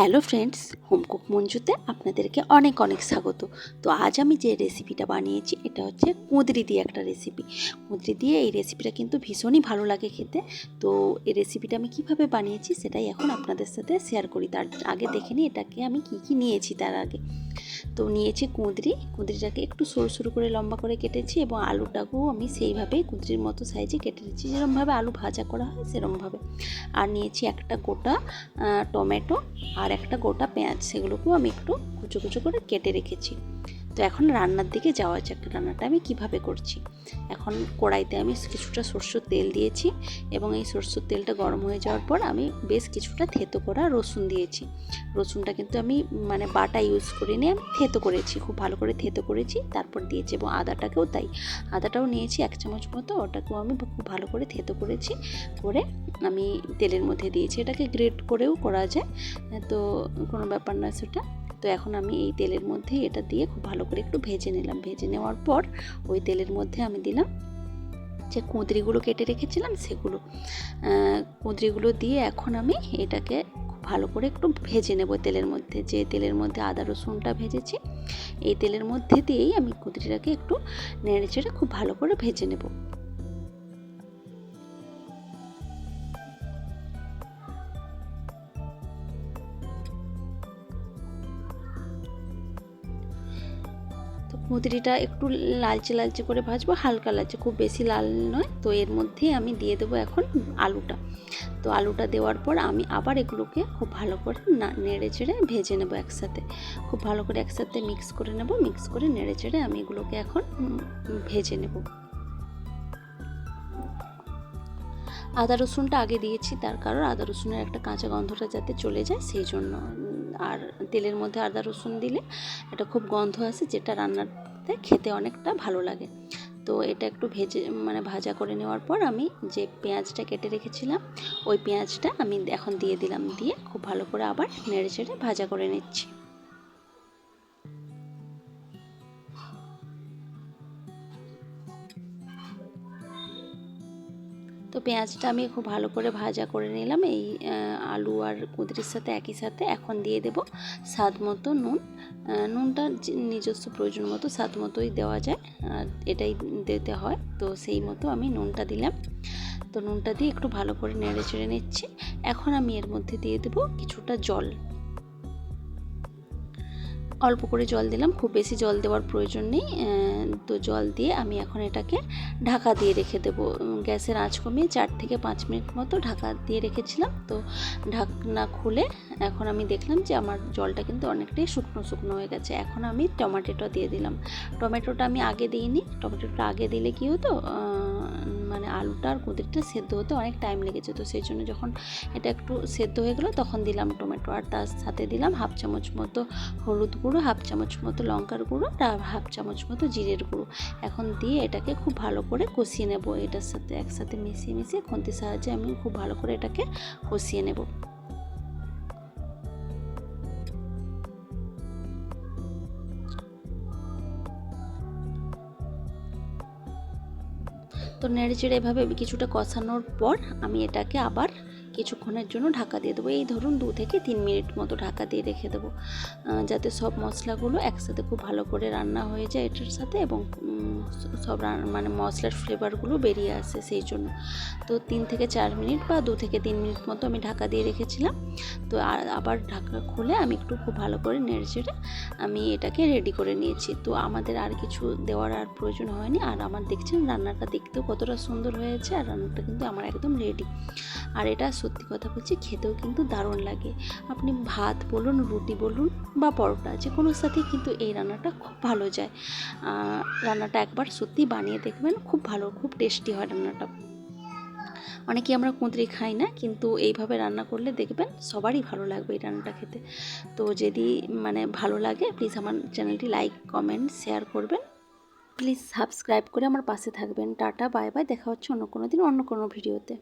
Hello friends home cook মঞ্জুতে আপনাদেরকে অনেক অনেক স্বাগত। তো আজ আমি যে রেসিপিটা বানিয়েছি, এটা হচ্ছে কুঁদরি দিয়ে একটা রেসিপি। কুঁদরি দিয়ে এই রেসিপিটা কিন্তু ভীষণই ভালো লাগে খেতে। তো এই রেসিপিটা আমি কীভাবে বানিয়েছি, সেটাই এখন আপনাদের সাথে শেয়ার করি। তার আগে দেখে নিই এটাকে আমি কি কি নিয়েছি তার আগে। তো নিয়েছি কুঁদরি। কুঁদরিটাকে একটু সরু সরু করে লম্বা করে কেটেছি এবং আলুটাকেও আমি সেইভাবেই কুঁদরির মতো সাইজে কেটে নিচ্ছি যেরকমভাবে আলু ভাজা করা হয় সেরকমভাবে আর নিয়েছি একটা গোটা টমেটো আর একটা গোটা পেঁয়াজ সেগুলোকেও আমি একটু কুচো কুচো করে কেটে রেখেছি। তো এখন রান্নার দিকে যাওয়া যাক রান্নাটা আমি কীভাবে করছি। এখন কড়াইতে আমি কিছুটা সরষের তেল দিয়েছি এবং এই সরষের তেলটা গরম হয়ে যাওয়ার পর আমি বেশ কিছুটা থেতো করা রসুন দিয়েছি। রসুনটা কিন্তু আমি মানে বাটা ইউজ করিনি আমি থেতো করেছি, খুব ভালো করে থেতো করেছি, তারপর দিয়েছি এবং আদাটাকেও তাই। আদাটাও নিয়েছি এক চামচ মতো, ওটাকেও আমি খুব ভালো করে থেতো করেছি, করে আমি তেলের মধ্যে দিয়েছি। এটাকে গ্রেট করেও করা যায়, তো কোনো ব্যাপার না সেটা। তো এখন আমি এই তেলের মধ্যে এটা দিয়ে খুব ভালো করে একটু ভেজে নিলাম। ভেজে নেওয়ার পর ওই তেলের মধ্যে আমি দিলাম যে কুঁদরিগুলো কেটে রেখেছিলাম সেগুলো। কুঁদরিগুলো দিয়ে এখন আমি এটাকে খুব ভালো করে একটু ভেজে নেব তেলের মধ্যে। যে তেলের মধ্যে আদা রসুনটা ভেজেছি, এই তেলের মধ্যে দিয়েই আমি কুঁদরিটাকে একটু নেড়ে চেড়ে খুব ভালো করে ভেজে নেব। তো কুঁদরিটা একটু লালচে লালচে করে ভাজবো, হালকা লালচে, খুব বেশি লাল নয়। তো এর মধ্যেই আমি দিয়ে দেবো এখন আলুটা। তো আলুটা দেওয়ার পর আমি আবার এগুলোকে খুব ভালো করে না, নেড়ে চেড়ে ভেজে নেব একসাথে। খুব ভালো করে একসাথে মিক্স করে নেব, মিক্স করে নেড়ে চেড়ে আমি এগুলোকে এখন ভেজে নেব। আদা রসুনটা আগে দিয়েছি, তার কারণ আদা রসুনের একটা কাঁচা গন্ধটা যাতে চলে যায়, সেই জন্য আর তেলের মধ্যে আদা রসুন দিলে এটা খুব গন্ধ আসে যেটা রান্নাতে খেতে অনেকটা ভালো লাগে। তো এটা একটু ভেজে মানে ভাজা করে নেওয়ার পর আমি যে পেঁয়াজটা কেটে রেখেছিলাম, ওই পেঁয়াজটা আমি এখন দিয়ে দিলাম। দিয়ে খুব ভালো করে আবার নেড়ে চেড়ে ভাজা করে নিচ্ছি। তো পেঁয়াজটা আমি খুব ভালো করে ভাজা করে নিলাম। এই আলু আর কুঁদরির সাথে একই সাথে এখন দিয়ে দেব স্বাদ মতো নুন। নুনটা নিজস্ব প্রয়োজন মতো স্বাদ মতোই দেওয়া যায়, আর এটাই দিতে হয়। তো সেই মতো আমি নুনটা দিলাম। তো নুনটা দিয়ে একটু ভালো করে নেড়ে চেড়ে নিচ্ছি। এখন আমি এর মধ্যে দিয়ে দেবো কিছুটা জল। অল্প করে জল দিলাম। খুব বেশি জল দেওয়ার প্রয়োজন নেই। তো জল দিয়ে আমি এখন এটাকে ঢাকা দিয়ে রেখে দেবো। গ্যাসের আঁচ কমিয়ে চার থেকে পাঁচ মিনিট মতো ঢাকা দিয়ে রেখেছিলাম। তো ঢাকনা খুলে এখন আমি দেখলাম যে আমার জলটা কিন্তু অনেকটাই শুকনো শুকনো হয়ে গেছে। এখন আমি টমেটোটা দিয়ে দিলাম। টমেটোটা আমি আগে দিইনি। টমেটোটা আগে দিলে কি হতো? মানে আলুটা আর কুঁদরিটা সেদ্ধ হতে অনেক টাইম লেগেছে। তো সেই জন্য যখন এটা একটু সেদ্ধ হয়ে গেলো, তখন দিলাম টমেটো আর তার সাথে দিলাম হাফ চামচ মতো হলুদ গুঁড়ো, হাফ চামচ মতো লঙ্কার গুঁড়ো আর হাফ চামচ মতো জিরের গুঁড়ো। এখন দিয়ে এটাকে খুব ভালো করে কষিয়ে নেব। এটার সাথে একসাথে মিশিয়ে মিশিয়ে খুন্তির সাহায্যে আমি খুব ভালো করে এটাকে কষিয়ে নেব। তো নেড়ে চেড়ে এভাবে কিছুটা কষানোর পর আমি এটাকে আবার কিছুক্ষণের জন্য ঢাকা দিয়ে দেবো। এই ধরুন দু থেকে তিন মিনিট মতো ঢাকা দিয়ে রেখে দেবো। যাতে সব মশলাগুলো একসাথে খুব ভালো করে রান্না হয়ে যায় এটার সাথে এবং সব মানে মশলার ফ্লেভারগুলো বেরিয়ে আসে সেই জন্য। তো তিন থেকে চার মিনিট বা দু থেকে তিন মিনিট মতো আমি ঢাকা দিয়ে রেখেছিলাম। তো আবার ঢাকা খুলে আমি একটু খুব ভালো করে নেড়ে চেড়ে আমি এটাকে রেডি করে নিয়েছি। তো আমাদের আর কিছু দেওয়ার আর প্রয়োজন হয়নি। আর আমার দেখছেন রান্নাটা দেখতেও কতটা সুন্দর হয়েছে। আর রান্নাটা কিন্তু আমার একদম রেডি আর এটা সত্যি কথা বলছি, খেতেও কিন্তু দারুণ লাগে। আপনি ভাত বলুন, রুটি বলুন বা পরোটা, যে কোনো সাথে কিন্তু এই রান্নাটা খুব ভালো যায়। রান্নাটা একবার সত্যি বানিয়ে দেখবেন, খুব ভালো, খুব টেস্টি হয় রান্নাটা। অনেকে আমরা কুঁদরি খাই না, কিন্তু এইভাবে রান্না করলে দেখবেন সবারই ভালো লাগবে এই রান্নাটা খেতে। তো যদি মানে ভালো লাগে প্লিজ আমার চ্যানেলটি লাইক কমেন্ট শেয়ার করবেন। প্লিজ সাবস্ক্রাইব করে আমার পাশে থাকবেন। টাটা বাই বাই দেখা হচ্ছে অন্য কোনো দিন, অন্য কোনো ভিডিওতে